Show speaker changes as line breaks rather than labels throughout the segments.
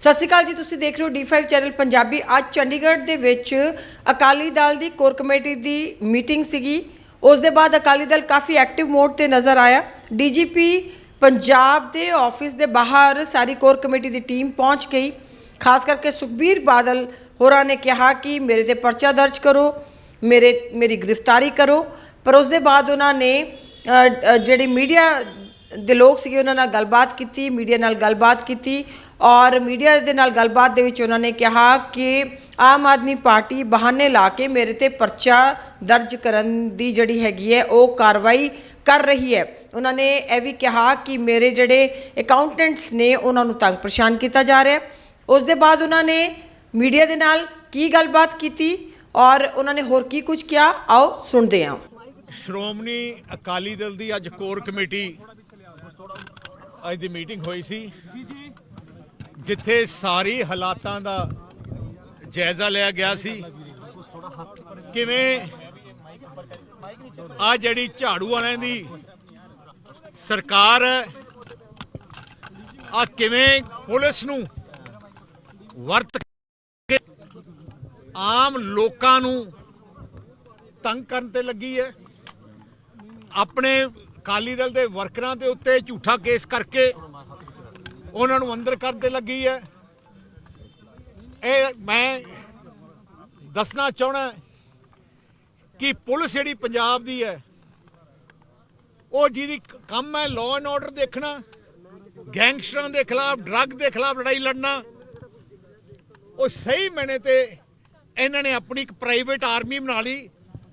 ਸਤਿ ਸ਼੍ਰੀ ਅਕਾਲ ਜੀ, ਤੁਸੀਂ ਦੇਖ ਰਹੇ ਹੋ D5 ਚੈਨਲ ਪੰਜਾਬੀ। ਅੱਜ ਚੰਡੀਗੜ੍ਹ ਦੇ ਵਿੱਚ ਅਕਾਲੀ ਦਲ ਦੀ ਕੋਰ ਕਮੇਟੀ ਦੀ ਮੀਟਿੰਗ ਸੀਗੀ। ਉਸ ਦੇ ਬਾਅਦ ਅਕਾਲੀ ਦਲ ਕਾਫੀ ਐਕਟਿਵ ਮੋਡ ਤੇ ਨਜ਼ਰ ਆਇਆ। ਡੀਜੀਪੀ ਪੰਜਾਬ ਦੇ ਆਫਿਸ ਦੇ ਬਾਹਰ ਸਾਰੀ ਕੋਰ ਕਮੇਟੀ ਦੀ ਟੀਮ ਪਹੁੰਚ ਗਈ। ਖਾਸ ਕਰਕੇ ਸੁਖਬੀਰ ਬਾਦਲ ਹੋਰਾਂ ਨੇ ਕਿਹਾ ਕਿ ਮੇਰੇ ਤੇ ਪਰਚਾ ਦਰਜ ਕਰੋ, ਮੇਰੇ, ਮੇਰੀ ਗ੍ਰਿਫਤਾਰੀ ਕਰੋ। ਪਰ ਉਸ ਦੇ ਬਾਅਦ ਉਹਨਾਂ ਨੇ ਜਿਹੜੀ ਮੀਡੀਆ ਦੇ ਲੋਕ ਸੀਗੇ, ਉਹਨਾਂ ਨਾਲ ਗੱਲਬਾਤ ਕੀਤੀ, ਮੀਡੀਆ ਨਾਲ ਗੱਲਬਾਤ ਕੀਤੀ ਔਰ ਮੀਡੀਆ ਦੇ ਨਾਲ ਗੱਲਬਾਤ ਦੇ ਵਿੱਚ ਉਹਨਾਂ ਨੇ ਕਿਹਾ ਕਿ ਆਮ ਆਦਮੀ ਪਾਰਟੀ ਬਹਾਨੇ ਲਾ ਕੇ ਮੇਰੇ ਤੇ ਪਰਚਾ ਦਰਜ ਕਰਨ ਦੀ ਜਿਹੜੀ ਹੈਗੀ ਹੈ, ਉਹ ਕਾਰਵਾਈ ਕਰ ਰਹੀ ਹੈ। ਉਹਨਾਂ ਨੇ ਇਹ ਵੀ ਕਿਹਾ ਕਿ ਮੇਰੇ ਜਿਹੜੇ ਅਕਾਊਂਟੈਂਟਸ ਨੇ, ਉਹਨਾਂ ਨੂੰ ਤੰਗ ਪਰੇਸ਼ਾਨ ਕੀਤਾ ਜਾ ਰਿਹਾ ਹੈ। ਉਸ ਦੇ ਬਾਅਦ ਉਹਨਾਂ ਨੇ ਮੀਡੀਆ ਦੇ ਨਾਲ ਕੀ ਗੱਲਬਾਤ ਕੀਤੀ ਔਰ ਉਹਨਾਂ ਨੇ ਹੋਰ ਕੀ ਕੁਝ ਕਿਹਾ? ਆਓ ਸੁਣਦੇ ਹਾਂ।
ਸ਼੍ਰੋਮਣੀ ਅਕਾਲੀ ਦਲ ਦੀ ਅੱਜ ਕੋਰ ਕਮੇਟੀ ਅੱਜ ਦੀ ਮੀਟਿੰਗ ਹੋਈ ਸੀ। ਜਿੱਥੇ ਸਾਰੀ ਹਾਲਾਤਾਂ ਦਾ ਜਾਇਜ਼ਾ ਲਿਆ ਗਿਆ ਸੀ। ਕਿਵੇਂ ਆ ਜਿਹੜੀ ਝਾੜੂ ਵਾਲਿਆਂ ਦੀ ਸਰਕਾਰ ਆ ਕਿਵੇਂ ਪੁਲਿਸ ਨੂੰ ਵਰਤ ਕੇ ਆਮ ਲੋਕਾਂ ਨੂੰ ਤੰਗ ਕਰਨ ਤੇ ਲੱਗੀ ਹੈ। ਆਪਣੇ ਅਕਾਲੀ ਦਲ ਦੇ ਵਰਕਰਾਂ ਦੇ ਉੱਤੇ ਝੂਠਾ ਕੇਸ ਕਰਕੇ ਉਹਨਾਂ ਨੂੰ ਅੰਦਰ ਕਰਨ ਤੇ ਲੱਗੀ ਹੈ। ਇਹ ਮੈਂ ਦੱਸਣਾ ਚਾਹਣਾ ਕਿ ਪੁਲਿਸ ਜਿਹੜੀ ਪੰਜਾਬ ਦੀ ਹੈ, ਉਹ ਜਿਹਦੀ ਕੰਮ ਹੈ ਲਾਅ ਐਂਡ ਆਰਡਰ ਦੇਖਣਾ, ਗੈਂਗਸਟਰਾਂ ਦੇ ਖਿਲਾਫ ਡਰੱਗ ਦੇ ਖਿਲਾਫ ਲੜਾਈ ਲੜਨਾ, ਉਹ ਸਹੀ ਮੈਨੇ ਤੇ ਇਹਨਾਂ ਨੇ ਆਪਣੀ ਇੱਕ ਪ੍ਰਾਈਵੇਟ ਆਰਮੀ ਬਣਾ ਲਈ।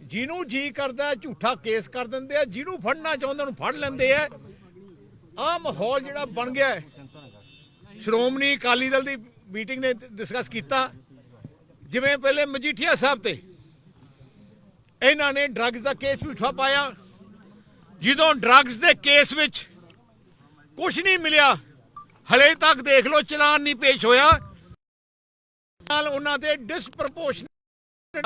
ਜਿਹਨੂੰ ਜੀ ਕਰਦਾ ਝੂਠਾ ਕੇਸ ਕਰ ਦਿੰਦੇ ਆ, ਜਿਹਨੂੰ ਫੜਨਾ ਚਾਹੁੰਦੇ ਉਹਨੂੰ ਫੜ ਲੈਂਦੇ ਆ। ਆ ਮਾਹੌਲ ਜਿਹੜਾ ਬਣ ਗਿਆ ਹੈ। ਸ਼੍ਰੋਮਣੀ ਅਕਾਲੀ ਦਲ ਦੀ ਮੀਟਿੰਗ ਨੇ ਡਿਸਕਸ ਕੀਤਾ। ਜਿਵੇਂ ਪਹਿਲੇ ਮਜੀਠੀਆ ਸਾਹਿਬ ਤੇ ਇਹਨਾਂ ਨੇ ਡਰੱਗਸ ਦਾ ਕੇਸ ਵੀ ਝੂਠਾ ਪਾਇਆ। ਜਦੋਂ ਡਰੱਗਸ ਦੇ ਕੇਸ ਵਿੱਚ ਕੁਝ ਨਹੀਂ ਮਿਲਿਆ, ਹਲੇ ਤੱਕ ਦੇਖ ਲਓ, ਚਲਾਨ ਨਹੀਂ ਪੇਸ਼ ਹੋਇਆ। ਨਾਲ ਉਹਨਾਂ ਦੇ ਡਿਸਪ੍ਰੋਪੋਰਸ਼ਨੇਟ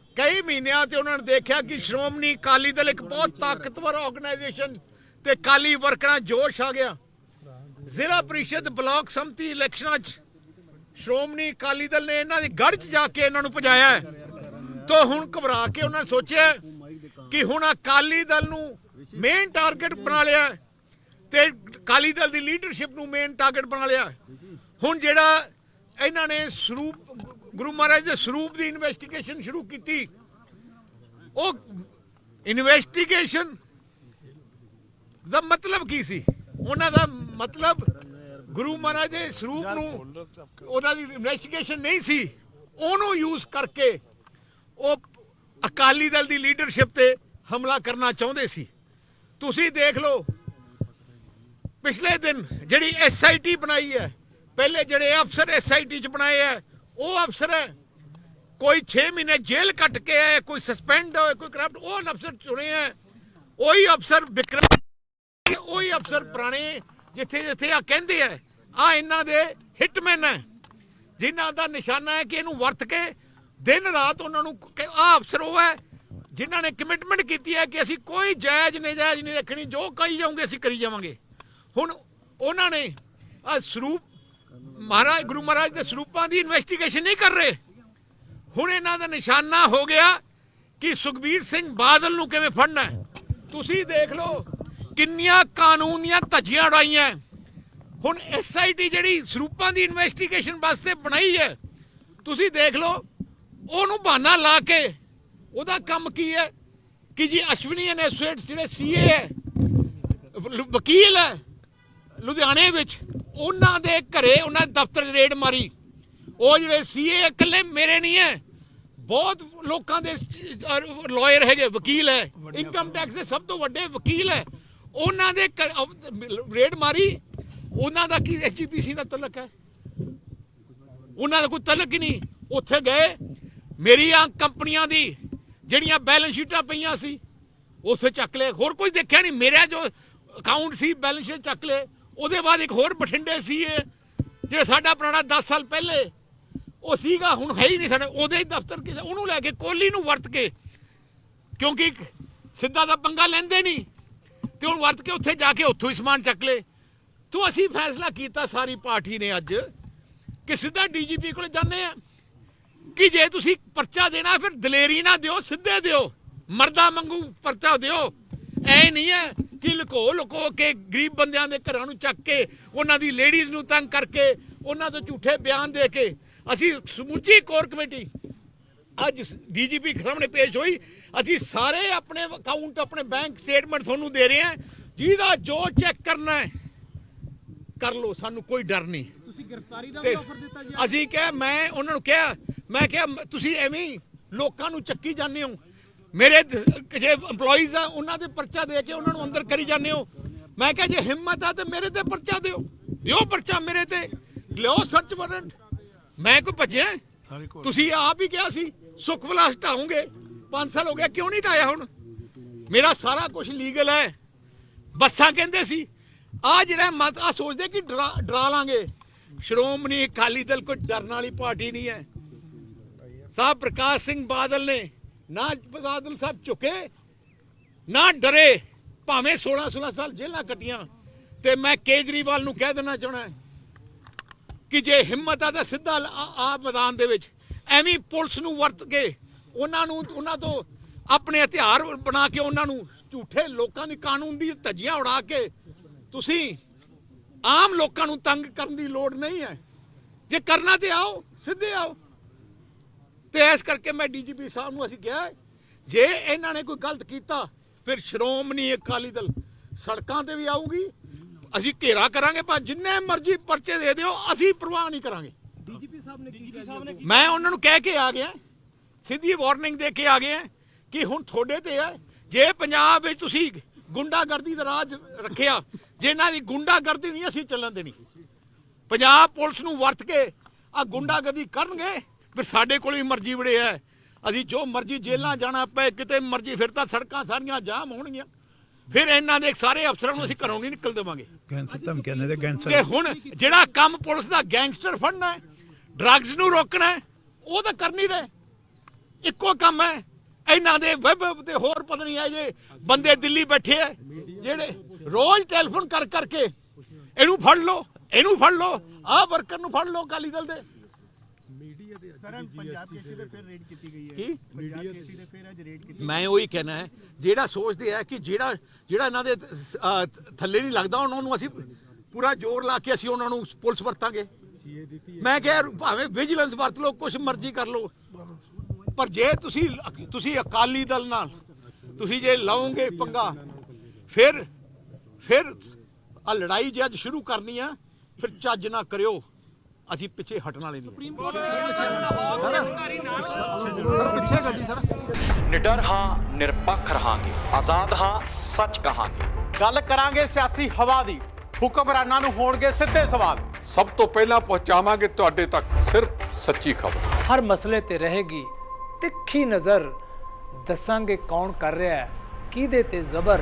ਕਈ ਮਹੀਨਿਆਂ ਤੇ ਉਹਨਾਂ ਨੇ ਦੇਖਿਆ ਕਿ ਸ਼੍ਰੋਮਣੀ ਅਕਾਲੀ ਦਲ ਇੱਕ ਬਹੁਤ ਤਾਕਤਵਰ ਆਰਗੇਨਾਈਜੇਸ਼ਨ ਤੇ ਕਾਲੀ ਵਰਕਰਾਂ ਜੋਸ਼ ਆ ਗਿਆ ਜ਼ਿਲ੍ਹਾ ਪ੍ਰੀਸ਼ਦ ਬਲਾਕ ਸੰਮਤੀ ਇਲੈਕਸ਼ਨਾਂ 'ਚ ਸ਼੍ਰੋਮਣੀ ਅਕਾਲੀ ਦਲ ਨੇ ਇਹਨਾਂ ਦੀ ਗੜ੍ਹ 'ਚ ਜਾ ਕੇ ਇਹਨਾਂ ਨੂੰ ਭਜਾਇਆ ਹੈ। ਹੁਣ ਘਬਰਾ ਕੇ ਉਹਨਾਂ ਨੇ ਸੋਚਿਆ ਕਿ ਹੁਣ ਅਕਾਲੀ ਦਲ ਨੂੰ ਮੇਨ ਟਾਰਗੇਟ ਬਣਾ ਲਿਆ ਤੇ ਅਕਾਲੀ ਦਲ ਦੀ ਲੀਡਰਸ਼ਿਪ ਨੂੰ ਮੇਨ ਟਾਰਗੇਟ ਬਣਾ ਲਿਆ ਹੁਣ ਜਿਹੜਾ ਇਹਨਾਂ ਨੇ ਸਰੂਪ ਗੁਰੂ ਮਹਾਰਾਜ ਦੇ ਸਰੂਪ ਦੀ ਇਨਵੈਸਟੀਗੇਸ਼ਨ ਸ਼ੁਰੂ ਕੀਤੀ। ਉਹ ਇਨਵੈਸਟੀਗੇਸ਼ਨ ਦਾ ਮਤਲਬ ਕੀ ਸੀ? ਉਹਨਾਂ ਦਾ ਮਤਲਬ ਗੁਰੂ ਮਹਾਰਾਜ ਦੇ ਸਰੂਪ ਨੂੰ ਉਹਨਾਂ ਦੀ ਇਨਵੈਸਟੀਗੇਸ਼ਨ ਨਹੀਂ ਸੀ। ਉਹਨੂੰ ਯੂਜ਼ ਕਰਕੇ ਉਹ ਅਕਾਲੀ ਦਲ ਦੀ ਲੀਡਰਸ਼ਿਪ ਤੇ ਹਮਲਾ ਕਰਨਾ ਚਾਹੁੰਦੇ ਸੀ। ਤੁਸੀਂ ਦੇਖ ਲਓ, ਪਿਛਲੇ ਦਿਨ ਜਿਹੜੀ ਐਸਆਈਟੀ ਬਣਾਈ ਹੈ, ਪਹਿਲੇ ਜਿਹੜੇ ਅਫਸਰ ਐਸਆਈਟੀ ਚ ਬਣਾਏ ਹੈ ਉਹ ਅਫਸਰ ਹੈ। ਕੋਈ 6 ਮਹੀਨੇ ਜੇਲ੍ਹ ਕੱਟ ਕੇ ਆਏ ਕੋਈ ਸਸਪੈਂਡ ਹੋਏ ਕੋਈ ਕਰਪਟ ਉਹ ਅਫਸਰ ਚੁਣੇ ਹੈ ਉਹੀ ਅਫਸਰ ਵਿਕਰਮ ਉਹੀ ਅਫਸਰ ਪੁਰਾਣੇ ਜਿੱਥੇ ਜਿੱਥੇ ਆ ਕਹਿੰਦੇ ਆ ਆ ਇਹਨਾਂ ਦੇ ਹਿਟਮੈਨ ਹੈ। ਜਿਨ੍ਹਾਂ ਦਾ ਨਿਸ਼ਾਨਾ ਹੈ ਕਿ ਇਹਨੂੰ ਵਰਤ ਕੇ ਦਿਨ ਰਾਤ ਉਹਨਾਂ ਨੂੰ ਆ ਅਫਸਰ ਉਹ ਹੈ, ਜਿਨ੍ਹਾਂ ਨੇ ਕਮਿਟਮੈਂਟ ਕੀਤੀ ਹੈ ਕਿ ਅਸੀਂ ਕੋਈ ਜਾਇਜ਼, ਨਜਾਇਜ਼ ਨਹੀਂ ਰੱਖਣੀ, ਜੋ ਕਹੀ ਜਾਓਗੇ ਅਸੀਂ ਕਰੀ ਜਾਵਾਂਗੇ। ਹੁਣ ਉਹਨਾਂ ਨੇ ਆ ਸਰੂਪ ਮਹਾਰਾਜ, ਗੁਰੂ ਮਹਾਰਾਜ ਦੇ ਸਰੂਪਾਂ ਦੀ ਇਨਵੈਸਟੀਗੇਸ਼ਨ ਨਹੀਂ ਕਰ ਰਹੇ। ਹੁਣ ਇਹਨਾਂ ਦਾ ਨਿਸ਼ਾਨਾ ਹੋ ਗਿਆ ਕਿ ਸੁਖਬੀਰ ਸਿੰਘ ਬਾਦਲ ਨੂੰ ਕਿਵੇਂ ਫੜਨਾ ਹੈ। ਤੁਸੀਂ ਦੇਖ ਲਓ ਕਿੰਨੀਆਂ ਕਾਨੂੰਨ ਦੀਆਂ ਧੱਜੀਆਂ ਉਡਾਈਆਂ ਹੁਣ ਐਸਆਈਟੀ ਜਿਹੜੀ ਸਰੂਪਾਂ ਦੀ ਇਨਵੈਸਟੀਗੇਸ਼ਨ ਵਾਸਤੇ ਬਣਾਈ ਹੈ, ਤੁਸੀਂ ਦੇਖ ਲਓ, ਉਹਨੂੰ ਬਹਾਨਾ ਲਾ ਕੇ ਉਹਦਾ ਕੰਮ ਕੀ ਹੈ ਕਿ ਜੀ ਅਸ਼ਵਨੀ ਐਂਡ ਐਸੋਸੀਏਟਸ ਜਿਹੜੇ ਸੀਏ ਹੈ ਵਕੀਲ ਹੈ, ਲੁਧਿਆਣੇ ਵਿੱਚ ਉਹਨਾਂ ਦੇ ਘਰੇ ਉਹਨਾਂ ਦੇ ਦਫ਼ਤਰ 'ਚ ਰੇਡ ਮਾਰੀ। ਉਹ ਜਿਹੜੇ ਸੀਏ ਇਕੱਲੇ ਮੇਰੇ ਨਹੀਂ ਹੈ ਬਹੁਤ ਲੋਕਾਂ ਦੇ ਲਾਇਰ ਹੈਗੇ ਵਕੀਲ ਹੈ ਇਨਕਮ ਟੈਕਸ ਦੇ ਸਭ ਤੋਂ ਵੱਡੇ ਵਕੀਲ ਹੈ ਉਹਨਾਂ ਦੇ ਰੇਡ ਮਾਰੀ। ਉਹਨਾਂ ਦਾ ਕੀ ਐਸਜੀਪੀਸੀ ਨਾਲ ਤਲਕ ਹੈ ਉਹਨਾਂ ਦਾ ਕੋਈ ਤਲਕ ਹੀ ਨਹੀਂ। ਉੱਥੇ ਗਏ। ਮੇਰੀਆਂ ਕੰਪਨੀਆਂ ਦੀ ਜਿਹੜੀਆਂ ਬੈਲੈਂਸ ਸ਼ੀਟਾਂ ਪਈਆਂ ਸੀ ਉੱਥੇ ਚੱਕ ਲਏ। ਹੋਰ ਕੋਈ ਦੇਖਿਆ ਨਹੀਂ। ਮੇਰਾ ਜੋ ਅਕਾਊਂਟ ਸੀ ਬੈਲੈਂਸ ਸ਼ੀਟ ਚੱਕ ਲਏ। ਉਹਦੇ ਬਾਅਦ ਇੱਕ ਹੋਰ ਬਠਿੰਡੇ ਸੀ ਜਿਹੜਾ ਸਾਡਾ ਪੁਰਾਣਾ 10 ਸਾਲ ਪਹਿਲੇ। ਉਹ ਸੀਗਾ, ਹੁਣ ਹੈ ਹੀ ਨਹੀਂ ਸਾਡੇ। ਉਹਦੇ ਹੀ ਦਫ਼ਤਰ ਕਿਸੇ ਉਹਨੂੰ ਲੈ ਕੇ ਕੋਹਲੀ ਨੂੰ ਵਰਤ ਕੇ, ਕਿਉਂਕਿ ਸਿੱਧਾ ਦਾ ਪੰਗਾ ਲੈਂਦੇ ਨਹੀਂ। ਤੇ ਹੁਣ ਵਰਤ ਕੇ ਉੱਥੇ ਜਾ ਕੇ ਉੱਥੋਂ ਹੀ ਸਮਾਨ ਚੱਕ ਲਏ। ਤੋ ਅਸੀਂ ਫੈਸਲਾ ਕੀਤਾ, ਸਾਰੀ ਪਾਰਟੀ ਨੇ ਅੱਜ, ਕਿ ਸਿੱਧਾ ਡੀਜੀਪੀ ਕੋਲ ਜਾਂਦੇ ਆ। ਕਿ ਜੇ ਤੁਸੀਂ ਪਰਚਾ ਦੇਣਾ, ਫਿਰ ਦਲੇਰੀ ਨਾ ਦਿਓ, ਸਿੱਧੇ ਦਿਓ। ਮਰਦਾ ਮੰਗੂ ਪਰਚਾ ਦਿਓ। ਐ ਨਹੀਂ ਹੈ ਕਿ ਲੁਕੋ ਲੁਕੋ ਕੇ ਗਰੀਬ ਬੰਦਿਆਂ ਦੇ ਘਰਾਂ ਨੂੰ ਚੱਕ ਕੇ ਉਹਨਾਂ ਦੀ ਲੇਡੀਜ਼ ਨੂੰ ਤੰਗ ਕਰਕੇ ਉਹਨਾਂ ਤੋਂ ਝੂਠੇ ਬਿਆਨ ਦੇ ਕੇ ਅਸੀਂ ਸਮੁੱਚੀ ਕੋਰ ਕਮੇਟੀ ਅੱਜ ਡੀਜੀਪੀ ਸਾਹਮਣੇ ਪੇਸ਼ ਹੋਈ ਅਸੀਂ ਸਾਰੇ ਆਪਣੇ ਅਕਾਊਂਟ ਆਪਣੇ ਬੈਂਕ ਸਟੇਟਮੈਂਟ ਤੁਹਾਨੂੰ ਦੇ ਰਹੇ ਹਾਂ ਜਿਹਦਾ ਜੋ ਚੈੱਕ ਕਰਨਾ ਹੈ ਕਰ ਲਓ ਸਾਨੂੰ ਕੋਈ ਡਰ ਨਹੀਂ।
ਤੁਸੀਂ ਗ੍ਰਿਫਤਾਰੀ ਦਾ ਆਫਰ ਦਿੱਤਾ ਜੀ
ਅਸੀਂ ਕਿਹਾ ਮੈਂ ਉਹਨਾਂ ਨੂੰ ਕਿਹਾ ਮੈਂ ਕਿਹਾ ਤੁਸੀਂ ਐਵੇਂ ਲੋਕਾਂ ਨੂੰ ਚੱਕੀ ਜਾਂਦੇ ਹੋ। ਮੇਰੇ ਜੇ EMPLOYEES ਆ ਉਹਨਾਂ ਦੇ ਪਰਚਾ ਦੇ ਕੇ ਉਹਨਾਂ ਨੂੰ ਅੰਦਰ ਕਰੀ ਜਾਂਦੇ ਹੋ। ਮੈਂ ਕਿਹਾ ਜੇ ਹਿੰਮਤ ਆ ਤੇ ਮੇਰੇ ਤੇ ਪਰਚਾ ਦਿਓ। ਦਿਓ ਪਰਚਾ ਮੇਰੇ ਤੇ। ਲਿਓ ਸਰਚ ਵਾਰੰਟ ਮੈਂ ਕੋਈ ਭੱਜਿਆ? ਤੁਸੀਂ ਆਪ ਹੀ ਕਿਹਾ ਸੀ ਸੁਖ ਵਿਲਾਸ ਢਾਉਂਗੇ 5 ਸਾਲ ਹੋ ਗਿਆ ਕਿਉਂ ਨਹੀਂ ਢਾਇਆ ਹੁਣ? ਮੇਰਾ ਸਾਰਾ ਕੁਝ ਲੀਗਲ ਹੈ। ਬੱਸਾਂ ਕਹਿੰਦੇ ਸੀ ਆ ਜਿਹੜਾ ਮਤ ਆ ਸੋਚਦੇ ਕਿ ਡਰਾ ਡਰਾ ਲਾਂਗੇ। ਸ਼੍ਰੋਮਣੀ ਅਕਾਲੀ ਦਲ ਕੋਈ ਡਰਨ ਵਾਲੀ ਪਾਰਟੀ ਨਹੀਂ ਹੈ। ਸਾਹਿਬ ਪ੍ਰਕਾਸ਼ ਸਿੰਘ ਬਾਦਲ ਨੇ ਨਾ ਬਾਦਲ ਸਾਹਿਬ ਝੁਕੇ, ਨਾ ਡਰੇ। ਭਾਵੇਂ 16 16 ਸਾਲ ਜੇਲ੍ਹਾਂ ਕੱਟੀਆਂ, ਤੇ ਮੈਂ ਕੇਜਰੀਵਾਲ ਨੂੰ ਕਹਿ ਦੇਣਾ ਚਾਹਣਾ ਕਿ ਜੇ ਹਿੰਮਤ ਆ ਤਾਂ ਸਿੱਧਾ ਆ ਮੈਦਾਨ ਦੇ ਵਿੱਚ। ਐਵੇਂ ਪੁਲਿਸ ਨੂੰ ਵਰਤ ਕੇ ਉਹਨਾਂ ਨੂੰ, ਉਹਨਾਂ ਤੋਂ ਆਪਣੇ ਹਥਿਆਰ ਬਣਾ ਕੇ ਉਹਨਾਂ ਨੂੰ ਝੂਠੇ ਲੋਕਾਂ ਦੀ ਕਾਨੂੰਨ ਦੀ ਧੱਜੀਆਂ ਉਡਾ ਕੇ ਤੁਸੀਂ ਆਮ ਲੋਕਾਂ ਨੂੰ ਤੰਗ ਕਰਨ ਦੀ ਲੋੜ ਨਹੀਂ ਹੈ। ਜੇ ਕਰਨਾ ਤੇ ਆਓ, ਸਿੱਧੇ ਆਓ। ਤੇ ਇਸ ਕਰਕੇ ਮੈਂ ਡੀਜੀਪੀ ਸਾਹਿਬ ਨੂੰ ਅਸੀਂ ਕਿਹਾ ਜੇ ਇਹਨਾਂ ਨੇ ਕੋਈ ਗਲਤ ਕੀਤਾ ਫਿਰ ਸ਼੍ਰੋਮਣੀ ਅਕਾਲੀ ਦਲ ਸੜਕਾਂ ਤੇ ਵੀ ਆਊਗੀ। ਅਸੀਂ ਘੇਰਾ ਕਰਾਂਗੇ ਪਰ ਜਿੰਨੇ ਮਰਜ਼ੀ ਪਰਚੇ ਦੇ ਦਿਓ ਅਸੀਂ ਪ੍ਰਵਾਹ ਨਹੀਂ ਕਰਾਂਗੇ।
ਡੀਜੀਪੀ ਸਾਹਿਬ ਨੇ ਕੀ ਕਿਹਾ?
ਮੈਂ ਉਹਨਾਂ ਨੂੰ ਕਹਿ ਕੇ ਆ ਗਿਆ ਸਿੱਧੀ ਵਾਰਨਿੰਗ ਦੇ ਕੇ ਆ ਗਏ ਹਾਂ ਕਿ ਹੁਣ ਤੁਹਾਡੇ ਤੇ ਹੈ ਜੇ ਪੰਜਾਬ ਵਿੱਚ ਤੁਸੀਂ ਗੁੰਡਾਗਰਦੀ ਦਾ ਰਾਜ ਰੱਖਿਆ ਜੇ ਇਹਨਾਂ ਦੀ ਗੁੰਡਾਗਰਦੀ ਨਹੀਂ ਅਸੀਂ ਚੱਲਣ ਦੇਣੀ। ਪੰਜਾਬ ਪੁਲਿਸ ਨੂੰ ਵਰਤ ਕੇ ਆ ਗੁੰਡਾਗਰਦੀ ਕਰਨਗੇ ਫਿਰ ਸਾਡੇ ਕੋਲ ਵੀ ਮਰਜ਼ੀ ਬੜੇ ਹੈ ਅਸੀਂ ਜੋ ਮਰਜ਼ੀ ਜੇਲ੍ਹਾਂ ਜਾਣਾ ਪਏ ਕਿਤੇ ਮਰਜ਼ੀ ਫਿਰ ਤਾਂ ਸੜਕਾਂ ਸਾਰੀਆਂ ਜਾਮ ਹੋਣਗੀਆਂ। ਫਿਰ ਇਹਨਾਂ ਦੇ ਸਾਰੇ ਅਫਸਰਾਂ ਨੂੰ ਅਸੀਂ ਘਰੋਂ ਨਹੀਂ ਨਿਕਲ ਦੇਵਾਂਗੇ।
ਗੈਂਗਸਟਰ ਧਮਕੀਆਂ ਦੇ ਗੈਂਗਸਟਰ
ਤੇ ਹੁਣ ਜਿਹੜਾ ਕੰਮ ਪੁਲਿਸ ਦਾ ਗੈਂਗਸਟਰ ਫੜਨਾ ਹੈ ਡਰੱਗਸ ਨੂੰ ਰੋਕਣਾ ਹੈ ਉਹ ਤਾਂ ਕਰ ਨਹੀਂ ਰਹੇ। ਇੱਕੋ ਕੰਮ ਹੈ ਇਹਨਾਂ ਦੇ ਵੈਬ ਤੇ ਹੋਰ ਪਤਾ ਨਹੀਂ ਆ ਜੇ ਬੰਦੇ ਦਿੱਲੀ ਬੈਠੇ ਆ ਜਿਹੜੇ ਰੋਜ਼ ਟੈਲੀਫੋਨ ਕਰ ਕਰਕੇ ਇਹਨੂੰ ਫੜ ਲਓ ਇਹਨੂੰ ਫੜ ਲਓ ਆਹ ਵਰਕਰ ਨੂੰ ਫੜ ਲਓ ਅਕਾਲੀ ਦਲ ਦੇ।
ਸਰ ਪੰਜਾਬ ਕੇਸੀ ਤੇ ਫਿਰ ਰੇਡ ਕੀਤੀ ਗਈ ਹੈ।
ਕੀ?
ਪੰਜਾਬ ਕੇਸੀ ਤੇ ਫਿਰ ਅੱਜ ਰੇਡ ਕੀਤੀ
ਮੈਂ ਉਹੀ ਕਹਿਣਾ ਹੈ ਜਿਹੜਾ ਸੋਚਦੇ ਆ ਕਿ ਜਿਹੜਾ ਜਿਹੜਾ ਇਹਨਾਂ ਦੇ ਥੱਲੇ ਨਹੀਂ ਲੱਗਦਾ ਉਹਨਾਂ ਨੂੰ ਅਸੀਂ ਪੂਰਾ ਜ਼ੋਰ ਲਾ ਕੇ ਅਸੀਂ ਉਹਨਾਂ ਨੂੰ ਪੁਲਿਸ ਵਰਤਾਂਗੇ। ਮੈਂ ਕਿਹਾ ਭਾਵੇਂ ਵਿਜੀਲੈਂਸ ਵਰਤ ਲਓ ਕੁਝ ਮਰਜ਼ੀ ਕਰ ਲਓ। ਪਰ ਜੇ ਤੁਸੀਂ ਤੁਸੀਂ ਅਕਾਲੀ ਦਲ ਨਾਲ ਤੁਸੀਂ ਜੇ ਲਾਓਗੇ ਪੰਗਾ ਫਿਰ ਫਿਰ ਆ ਲੜਾਈ ਜੇ ਅੱਜ ਸ਼ੁਰੂ ਕਰਨੀ ਆ ਫਿਰ ਚੱਜ ਨਾ ਕਰਿਓ। ਅਸੀਂ ਪਿੱਛੇ ਹਟਣ ਵਾਲੇ ਨਹੀਂ
ਨਿਡਰ ਹਾਂ ਨਿਰਪੱਖ ਰਹਾਂਗੇ। ਆਜ਼ਾਦ ਹਾਂ ਸੱਚ ਕਹਾਂਗੇ।
ਗੱਲ ਕਰਾਂਗੇ ਸਿਆਸੀ ਹਵਾ ਦੀ। ਹੁਕਮਰਾਨਾਂ ਨੂੰ ਹੋਣਗੇ ਸਿੱਧੇ ਸਵਾਲ।
ਸਭ ਤੋਂ ਪਹਿਲਾਂ ਪਹੁੰਚਾਵਾਂਗੇ ਤੁਹਾਡੇ ਤੱਕ ਸਿਰਫ ਸੱਚੀ ਖਬਰ।
ਹਰ ਮਸਲੇ ਤੇ ਰਹੇਗੀ ਤਿੱਖੀ ਨਜ਼ਰ। ਦੱਸਾਂਗੇ ਕੌਣ ਕਰ ਰਿਹਾ ਹੈ ਕਿਹਦੇ ਤੇ ਜ਼ਬਰ।